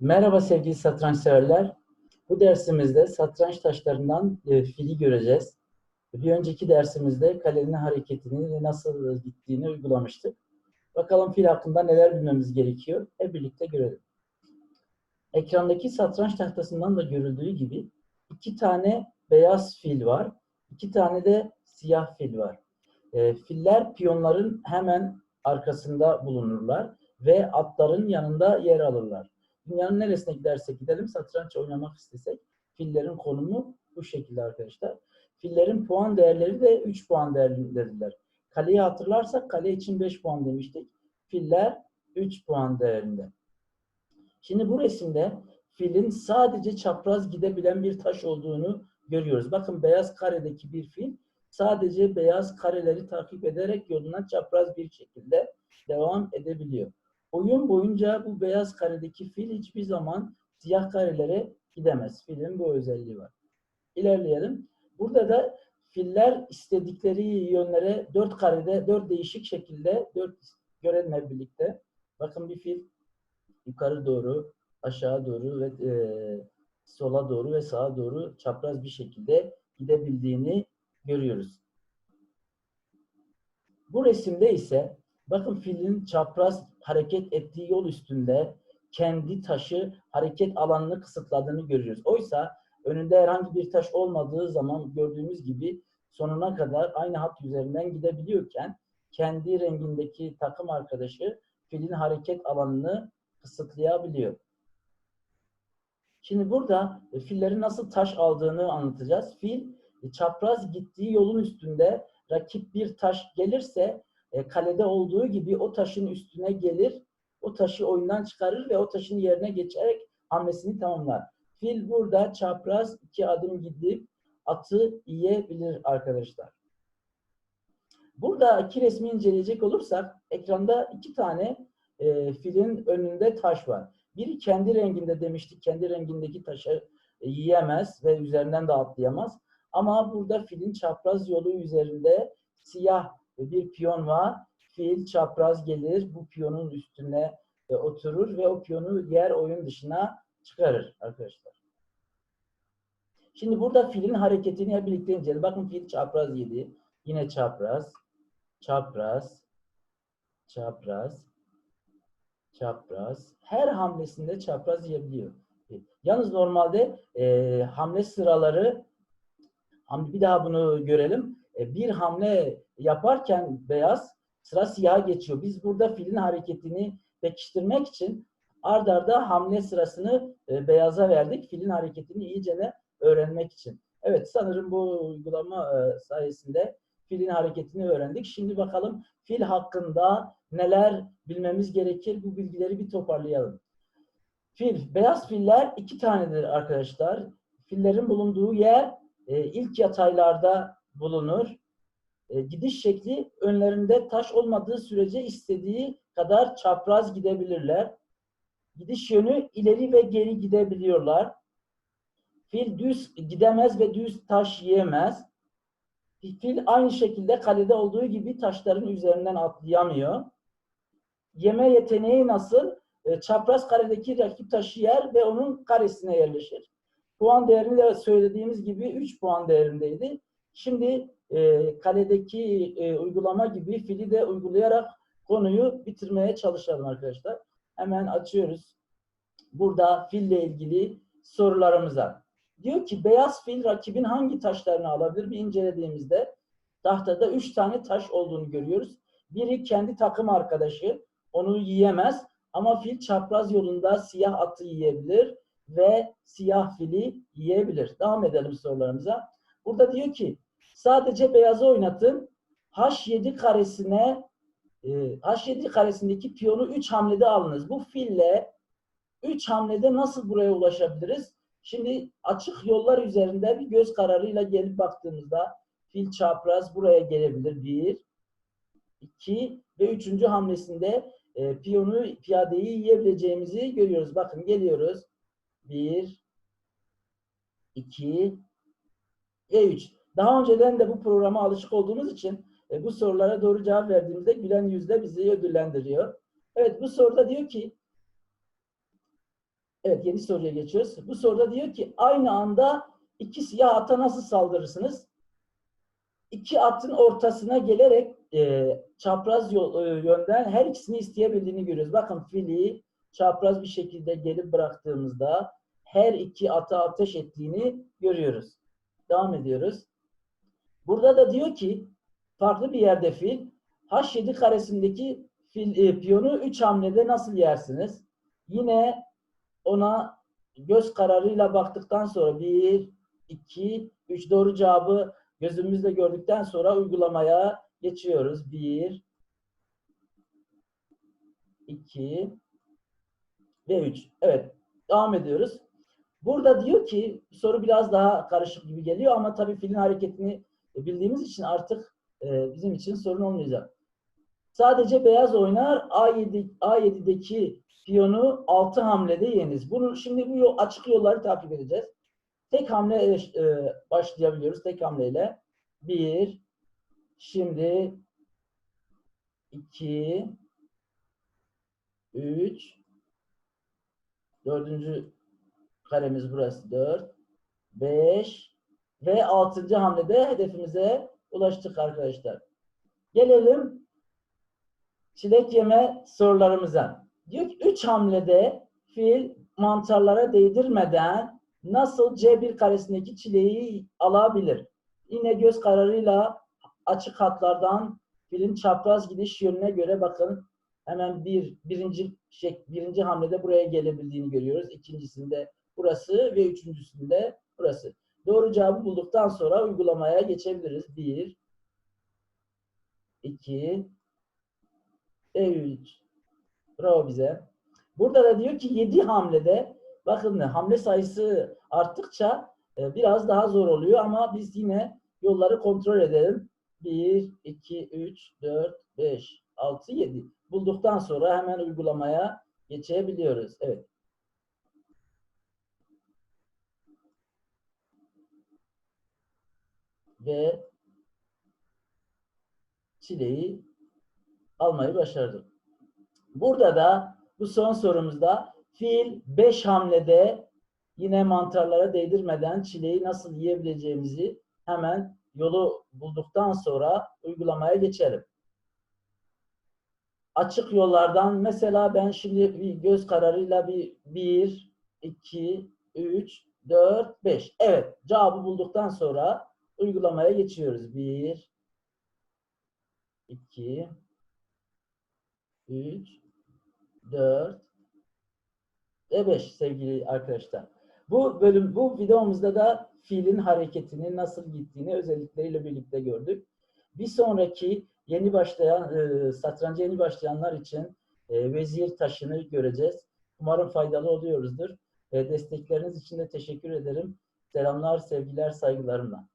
Merhaba sevgili satranç severler. Bu dersimizde satranç taşlarından e, fili göreceğiz. Bir önceki dersimizde kalenin hareketini ve nasıl gittiğini uygulamıştık. Bakalım fil hakkında neler bilmemiz gerekiyor. Hep birlikte görelim. Ekrandaki satranç tahtasından da görüldüğü gibi iki tane beyaz fil var. iki tane de siyah fil var. E, filler piyonların hemen arkasında bulunurlar ve atların yanında yer alırlar. Dünyanın neresine gidersek gidelim satranç oynamak istesek fillerin konumu bu şekilde arkadaşlar. Fillerin puan değerleri de 3 puan değerindedirler. Kaleyi hatırlarsak kale için 5 puan demiştik. Filler 3 puan değerinde. Şimdi bu resimde filin sadece çapraz gidebilen bir taş olduğunu görüyoruz. Bakın beyaz karedeki bir fil sadece beyaz kareleri takip ederek yoluna çapraz bir şekilde devam edebiliyor. Oyun boyunca bu beyaz karedeki fil hiçbir zaman siyah karelere gidemez. Filin bu özelliği var. İlerleyelim. Burada da filler istedikleri yönlere dört karede, dört değişik şekilde, dört görenle birlikte. Bakın bir fil yukarı doğru, aşağı doğru ve e, sola doğru ve sağa doğru çapraz bir şekilde gidebildiğini görüyoruz. Bu resimde ise bakın filin çapraz hareket ettiği yol üstünde kendi taşı hareket alanını kısıtladığını görüyoruz. Oysa önünde herhangi bir taş olmadığı zaman gördüğümüz gibi sonuna kadar aynı hat üzerinden gidebiliyorken kendi rengindeki takım arkadaşı filin hareket alanını kısıtlayabiliyor. Şimdi burada e, fillerin nasıl taş aldığını anlatacağız. Fil e, çapraz gittiği yolun üstünde rakip bir taş gelirse e, kalede olduğu gibi o taşın üstüne gelir, o taşı oyundan çıkarır ve o taşın yerine geçerek hamlesini tamamlar. Fil burada çapraz iki adım gidip atı yiyebilir arkadaşlar. Burada iki resmi inceleyecek olursak ekranda iki tane e, filin önünde taş var. Biri kendi renginde demiştik, kendi rengindeki taşı e, yiyemez ve üzerinden de atlayamaz. Ama burada filin çapraz yolu üzerinde siyah bir piyon var. Fil çapraz gelir, bu piyonun üstüne e, oturur ve o piyonu diğer oyun dışına çıkarır arkadaşlar. Şimdi burada filin hareketini hep birlikte inceleyelim. Bakın fil çapraz yedi. Yine çapraz, çapraz, çapraz, çapraz. Her hamlesinde çapraz yiyebiliyor. Yalnız normalde e, hamle sıraları bir daha bunu görelim. E, bir hamle yaparken beyaz sıra siyaha geçiyor. Biz burada filin hareketini pekiştirmek için ard arda hamle sırasını e, beyaza verdik. Filin hareketini iyice de öğrenmek için. Evet sanırım bu uygulama e, sayesinde filin hareketini öğrendik. Şimdi bakalım fil hakkında neler bilmemiz gerekir. Bu bilgileri bir toparlayalım. Fil, beyaz filler iki tanedir arkadaşlar. Fillerin bulunduğu yer ilk yataylarda bulunur. E, gidiş şekli önlerinde taş olmadığı sürece istediği kadar çapraz gidebilirler. Gidiş yönü ileri ve geri gidebiliyorlar. Fil düz gidemez ve düz taş yiyemez. Fil aynı şekilde kalede olduğu gibi taşların üzerinden atlayamıyor. Yeme yeteneği nasıl? E, çapraz karedeki rakip taşı yer ve onun karesine yerleşir. Puan değerini de söylediğimiz gibi 3 puan değerindeydi. Şimdi e, kaledeki e, uygulama gibi fili de uygulayarak konuyu bitirmeye çalışalım arkadaşlar. Hemen açıyoruz. Burada fille ilgili sorularımıza. Diyor ki beyaz fil rakibin hangi taşlarını alabilir? Bir incelediğimizde tahtada üç tane taş olduğunu görüyoruz. Biri kendi takım arkadaşı. Onu yiyemez. Ama fil çapraz yolunda siyah atı yiyebilir ve siyah fili yiyebilir. Devam edelim sorularımıza. Burada diyor ki sadece beyazı oynatın. H7 karesine e, H7 karesindeki piyonu 3 hamlede alınız. Bu fille 3 hamlede nasıl buraya ulaşabiliriz? Şimdi açık yollar üzerinde bir göz kararıyla gelip baktığımızda fil çapraz buraya gelebilir. 1 2 ve 3. hamlesinde e, piyonu, piyadeyi yiyebileceğimizi görüyoruz. Bakın geliyoruz. 1 2 ve 3. Daha önceden de bu programa alışık olduğumuz için e, bu sorulara doğru cevap verdiğimizde gülen yüzle bizi ödüllendiriyor. Evet bu soruda diyor ki Evet yeni soruya geçiyoruz. Bu soruda diyor ki aynı anda iki siyah ata nasıl saldırırsınız? İki atın ortasına gelerek e, çapraz yol, e, yönden her ikisini isteyebildiğini görüyoruz. Bakın fili çapraz bir şekilde gelip bıraktığımızda her iki ata ateş ettiğini görüyoruz. Devam ediyoruz. Burada da diyor ki farklı bir yerde fil H7 karesindeki fil, e, piyonu 3 hamlede nasıl yersiniz? Yine ona göz kararıyla baktıktan sonra 1, 2, 3 doğru cevabı gözümüzle gördükten sonra uygulamaya geçiyoruz. 1, 2 ve 3. Evet. Devam ediyoruz. Burada diyor ki soru biraz daha karışık gibi geliyor ama tabii filin hareketini bildiğimiz için artık e, bizim için sorun olmayacak. Sadece beyaz oynar A7 A7'deki piyonu 6 hamlede yeniniz. Bunu şimdi bu yol, açık yolları takip edeceğiz. Tek hamle e, e, başlayabiliyoruz. Tek hamleyle. 1 şimdi 2 3 dördüncü karemiz burası 4 5 ve 6. hamlede hedefimize ulaştık arkadaşlar. Gelelim çilek yeme sorularımıza. Diyor ki 3 hamlede fil mantarlara değdirmeden nasıl C1 karesindeki çileği alabilir? Yine göz kararıyla açık hatlardan filin çapraz gidiş yönüne göre bakın hemen bir birinci şey, birinci hamlede buraya gelebildiğini görüyoruz. İkincisinde burası ve üçüncüsünde burası. Doğru cevabı bulduktan sonra uygulamaya geçebiliriz. 1 2 ve 3 Bravo bize. Burada da diyor ki 7 hamlede bakın hamle sayısı arttıkça e, biraz daha zor oluyor ama biz yine yolları kontrol edelim. 1, 2, 3, 4, 5, 6, 7. Bulduktan sonra hemen uygulamaya geçebiliyoruz. Evet. Ve çileyi almayı başardım. Burada da bu son sorumuzda fil 5 hamlede yine mantarlara değdirmeden çileyi nasıl yiyebileceğimizi hemen yolu bulduktan sonra uygulamaya geçelim. Açık yollardan mesela ben şimdi bir göz kararıyla bir 1, 2, 3, 4, 5. Evet cevabı bulduktan sonra uygulamaya geçiyoruz. 1, 2, 3, 4 ve 5 sevgili arkadaşlar. Bu bölüm, bu videomuzda da fiilin hareketini nasıl gittiğini özellikleriyle birlikte gördük. Bir sonraki yeni başlayan, e, satranca yeni başlayanlar için e, vezir taşını göreceğiz. Umarım faydalı oluyoruzdur. E, destekleriniz için de teşekkür ederim. Selamlar, sevgiler, saygılarımla.